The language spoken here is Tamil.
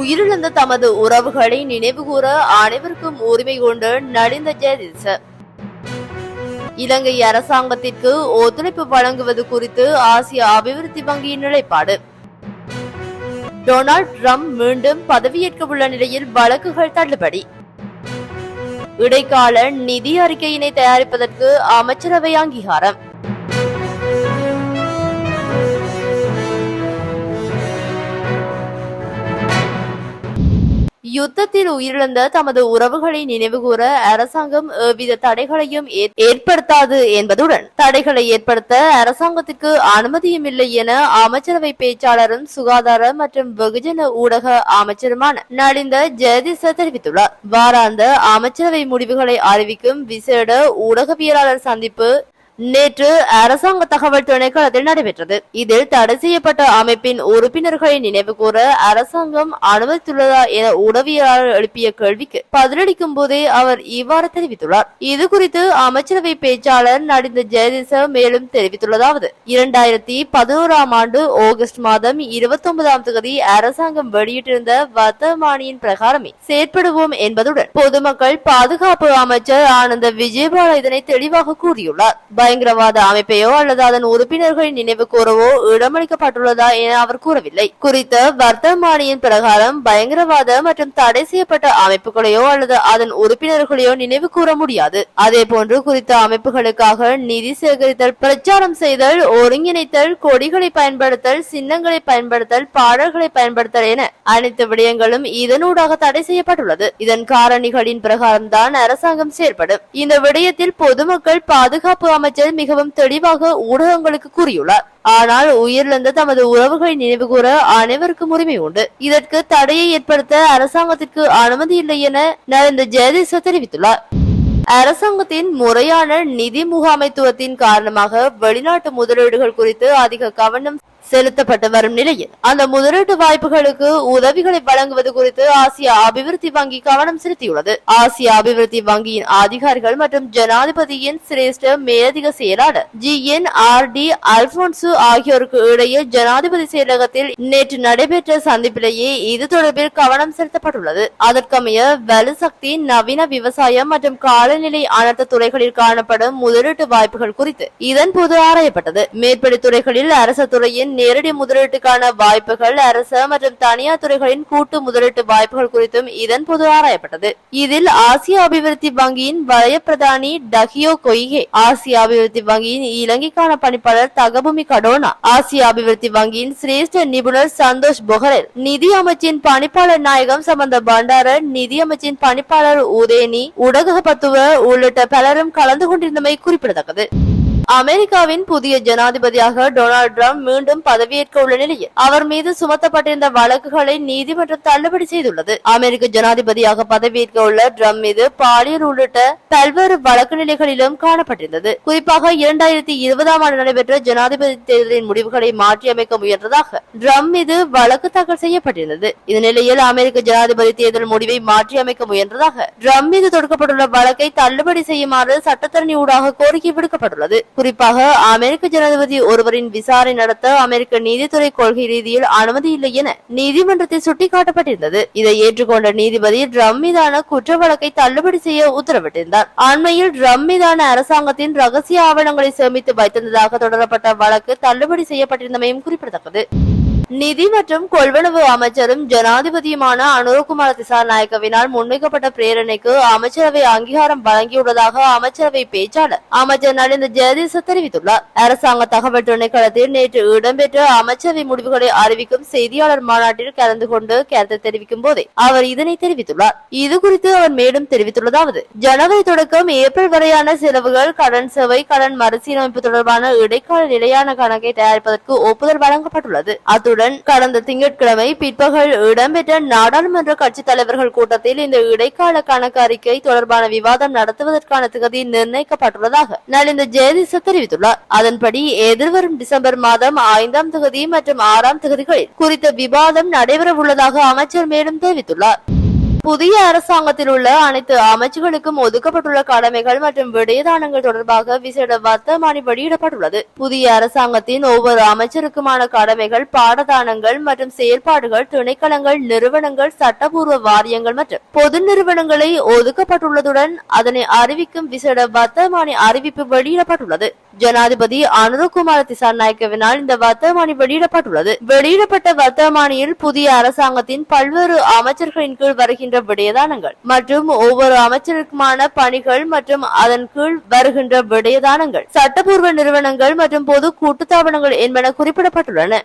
உயிரிழந்த தமது உறவுகளை நினைவுகூர அனைவருக்கும் உரிமை கொண்டு நலிந்த ஜெயதிச இலங்கை அரசாங்கத்திற்கு ஒத்துழைப்பு வழங்குவது குறித்து ஆசிய அபிவிருத்தி வங்கியின் நிலைப்பாடு. டொனால்ட் ட்ரம்ப் மீண்டும் பதவியேற்க உள்ள நிலையில் வழக்குகள் தள்ளுபடி. இடைக்கால நிதி அறிக்கையினை தயாரிப்பதற்கு அமைச்சரவை அங்கீகாரம். யுத்தத்தில் உயிரிழந்த தமது உறவுகளை நினைவுகூர அரசாங்கம் எவ்வித தடைகளையும் ஏற்படுத்தாது என்பதுடன் தடைகளை ஏற்படுத்த அரசாங்கத்திற்கு அனுமதியும் இல்லை என அமைச்சரவை பேச்சாளரும் சுகாதார மற்றும் வெகுஜன ஊடக அமைச்சருமான நலிந்த ஜெயதிச தெரிவித்துள்ளார். வாராந்த அமைச்சரவை முடிவுகளை அறிவிக்கும் விசேட ஊடகவியலாளர் சந்திப்பு நேற்று அரசாங்க தகவல் திணைக்களத்தில் நடைபெற்றது. இதில் தடை செய்யப்பட்ட அமைப்பின் உறுப்பினர்களை நினைவுகூர அரசாங்கம் அனுமதித்துள்ளதா என உடவியலாளர் எழுப்பிய கேள்விக்கு பதிலளிக்கும் போதே அவர் இவ்வாறு தெரிவித்துள்ளார். இது குறித்து அமைச்சரவை பேச்சாளர் நடிந்த ஜெயதிச மேலும் தெரிவித்துள்ளதாவது இரண்டாயிரத்தி பதினோராம் ஆண்டு ஆகஸ்ட் மாதம் இருபத்தி ஒன்பதாம் தேதி அரசாங்கம் வெளியிட்டிருந்த வர்த்தமானியின் பிரகாரமே செயற்படுவோம் என்பதுடன் பொதுமக்கள் பாதுகாப்பு அமைச்சர் ஆனந்த விஜயபால இதனை தெளிவாக கூறியுள்ளார். பயங்கரவாத அமைப்பையோ அல்லது அதன் உறுப்பினர்களின் நினைவு கூறவோ இடமளிக்கப்பட்டுள்ளதா என அவர் கூறவில்லை. குறித்த வர்த்தமானியின் பிரகாரம் பயங்கரவாத மற்றும் தடை செய்யப்பட்ட அமைப்புகளையோ அல்லது அதன் உறுப்பினர்களையோ நினைவு கூற முடியாது. அதே போன்று குறித்த அமைப்புகளுக்காக நிதி சேகரித்தல் பிரச்சாரம் செய்தல் ஒருங்கிணைத்தல் கொடிகளை பயன்படுத்தல் சின்னங்களை பயன்படுத்தல் பாடல்களை பயன்படுத்தல் என அனைத்து விடயங்களும் இதனூடாக தடை செய்யப்பட்டுள்ளது. இதன் காரணிகளின் பிரகாரம் தான் அரசாங்கம் செயல்படும் இந்த விடயத்தில் பொதுமக்கள் பாதுகாப்பு அமைச்சர் மிகவும் தெளிவாக ஊடகங்களுக்கு கூறியுள்ளார். ஆனால் உயிரிழந்த தமது உறவுகளை நினைவுகூர அனைவருக்கும் உரிமை உண்டு. இதற்கு தடையை ஏற்படுத்த அரசாங்கத்திற்கு அனுமதி இல்லை என நரேந்திர ஜெயதேச தெரிவித்துள்ளார். அரசாங்கத்தின் முறையான நிதி முகாமைத்துவத்தின் காரணமாக வெளிநாட்டு முதலீடுகள் குறித்து அதிக கவனம் செலுத்தப்பட்டு வரும் நிலையில் அந்த முதலீட்டு வாய்ப்புகளுக்கு உதவிகளை வழங்குவது குறித்து ஆசிய அபிவிருத்தி வங்கி கவனம் செலுத்தியுள்ளது. ஆசிய அபிவிருத்தி வங்கியின் அதிகாரிகள் மற்றும் ஜனாதிபதியின் சிரேஷ்ட மேலதிக செயலாளர் ஜி. என். ஆர். டி. அல்போன்சு ஆகியோருக்கு இடையே ஜனாதிபதி செயலகத்தில் நேற்று நடைபெற்ற சந்திப்பிலேயே இது தொடர்பில் கவனம் செலுத்தப்பட்டுள்ளது. அதற்கமைய வலுசக்தி நவீன விவசாயம் மற்றும் காலநிலை அனர்த்த துறைகளில் காணப்படும் முதலீட்டு வாய்ப்புகள் குறித்து இதன் போது ஆராயப்பட்டது. மேற்படி துறைகளில் அரச துறையின் நேரடி முதலீட்டுக்கான வாய்ப்புகள் அரச மற்றும் தனியார் துறைகளின் கூட்டு முதலீட்டு வாய்ப்புகள் குறித்தும் இதன் போது ஆராயப்பட்டது. இதில் ஆசிய அபிவிருத்தி வங்கியின் வலய பிரதானி டஹியோ கொய்கே ஆசிய அபிவிருத்தி வங்கியின் இலங்கைக்கான பணிப்பாளர் தகபூமி கடோனா ஆசிய அபிவிருத்தி வங்கியின் சிரேஷ்ட நிபுணர் சந்தோஷ் பொஹரல் நிதி அமைச்சின் பணிப்பாளர் நாயகம் சம்பந்த பண்டார நிதி அமைச்சின் பணிப்பாளர் உதயனி ஊடகப்பத்துவ உள்ளிட்ட பலரும் கலந்து கொண்டிருந்தமை குறிப்பிடத்தக்கது. அமெரிக்காவின் புதிய ஜனாதிபதியாக டொனால்ட் ட்ரம்ப் மீண்டும் பதவியேற்க உள்ள நிலையில் அவர் மீது சுமத்தப்பட்டிருந்த வழக்குகளை நீதிமன்றம் தள்ளுபடி செய்துள்ளது. அமெரிக்க ஜனாதிபதியாக பதவியேற்க உள்ள ட்ரம்ப் மீது பாலியல் உள்ளிட்ட பல்வேறு வழக்கு நிலைகளிலும் காணப்பட்டிருந்தது. குறிப்பாக இரண்டாயிரத்தி இருபதாம் ஆண்டு நடைபெற்ற ஜனாதிபதி தேர்தலின் முடிவுகளை மாற்றியமைக்க முயன்றதாக ட்ரம்ப் மீது வழக்கு தாக்கல் செய்யப்பட்டிருந்தது. இந்த நிலையில் அமெரிக்க ஜனாதிபதி தேர்தல் முடிவை மாற்றியமைக்க முயன்றதாக ட்ரம்ப் மீது தொடுக்கப்பட்டுள்ள வழக்கை தள்ளுபடி செய்யுமாறு சட்டத்தரணி ஊடாக கோரிக்கை விடுக்கப்பட்டுள்ளது. குறிப்பாக அமெரிக்க ஜனாதிபதி ஒருவரின் விசாரணை நடத்த அமெரிக்க நீதித்துறை கொள்கை ரீதியில் அனுமதி இல்லை என நீதிமன்றத்தில் சுட்டிக்காட்டப்பட்டிருந்தது. இதை ஏற்றுக்கொண்ட நீதிபதி ட்ரம் மீதான குற்ற வழக்கை தள்ளுபடி செய்ய உத்தரவிட்டிருந்தார். அண்மையில் ட்ரம் மீதான அரசாங்கத்தின் ரகசிய ஆவணங்களை சேமித்து வைத்திருந்ததாக தொடரப்பட்ட வழக்கு தள்ளுபடி செய்யப்பட்டிருந்தமையும் குறிப்பிடத்தக்கது. நிதி மற்றும் கொள்வனவு அமைச்சரும் ஜனாதிபதியுமான அனுரகுமார திசாநாயக்கவினால் முன்வைக்கப்பட்ட பிரேரணைக்கு அமைச்சரவை அங்கீகாரம் வழங்கியுள்ளதாக அமைச்சரவை பேச்சாளர் அமைச்சர் நலிந்த ஜெயதீச தெரிவித்துள்ளார். அரசாங்க தகவல் திணைக்களத்தில் நேற்று இடம்பெற்ற அமைச்சரவை முடிவுகளை அறிவிக்கும் செய்தியாளர் மாநாட்டில் கலந்து கொண்டு கருத்து தெரிவிக்கும் போதே அவர் இதனை தெரிவித்துள்ளார். இது குறித்து அவர் மேலும் தெரிவித்துள்ளதாவது ஜனவரி தொடக்கம் ஏப்ரல் வரையான செலவுகள் கடன் சேவை கடன் மறுசீரமைப்பு தொடர்பான இடைக்கால நிலையான கணக்கை தயாரிப்பதற்கு ஒப்புதல் வழங்கப்பட்டுள்ளது. அத்துடன் கடந்த திங்கட்கிழமை பிற்பகல் இடம்பெற்ற நாடாளுமன்ற கட்சித் தலைவர்கள் கூட்டத்தில் இந்த இடைக்கால கணக்கு அறிக்கை தொடர்பான விவாதம் நடத்துவதற்கான திகதி நிர்ணயிக்கப்பட்டுள்ளதாக நலிந்த ஜெயதிச தெரிவித்துள்ளார். அதன்படி எதிர்வரும் டிசம்பர் மாதம் ஐந்தாம் தொகுதி மற்றும் ஆறாம் தொகுதிகளில் குறித்த விவாதம் நடைபெறவுள்ளதாக அமைச்சர் மேலும் தெரிவித்துள்ளார். புதிய அரசாங்கத்தில் உள்ள அனைத்து அமைச்சுகளுக்கும் ஒதுக்கப்பட்டுள்ள கடமைகள் மற்றும் விடயதானங்கள் தொடர்பாக விசேட வர்த்தமானி வெளியிடப்பட்டுள்ளது. புதிய அரசாங்கத்தின் ஒவ்வொரு அமைச்சருக்குமான கடமைகள் பாடதானங்கள் மற்றும் செயல்பாடுகள் திணைக்களங்கள் நிறுவனங்கள் சட்டபூர்வ வாரியங்கள் மற்றும் பொது நிறுவனங்களை ஒதுக்கப்பட்டுள்ளதுடன் அதனை அறிவிக்கும் விசேட வர்த்தமானி அறிவிப்பு வெளியிடப்பட்டுள்ளது. ஜனாதிபதி அனுரகுமார திசாநாயக்கவினால் இந்த வர்த்தமானி வெளியிடப்பட்டுள்ளது. வெளியிடப்பட்ட வர்த்தமானியில் புதிய அரசாங்கத்தின் பல்வேறு அமைச்சர்களின் கீழ் வருகின்ற விடயதானங்கள் மற்றும் ஒவ்வொரு அமைச்சருக்குமான பணிகள் மற்றும் அதன் கீழ் வருகின்ற விடயதானங்கள் சட்டபூர்வ நிறுவனங்கள் மற்றும் பொது கூட்டுத்தாபனங்கள் என்பன குறிப்பிடப்பட்டுள்ளன.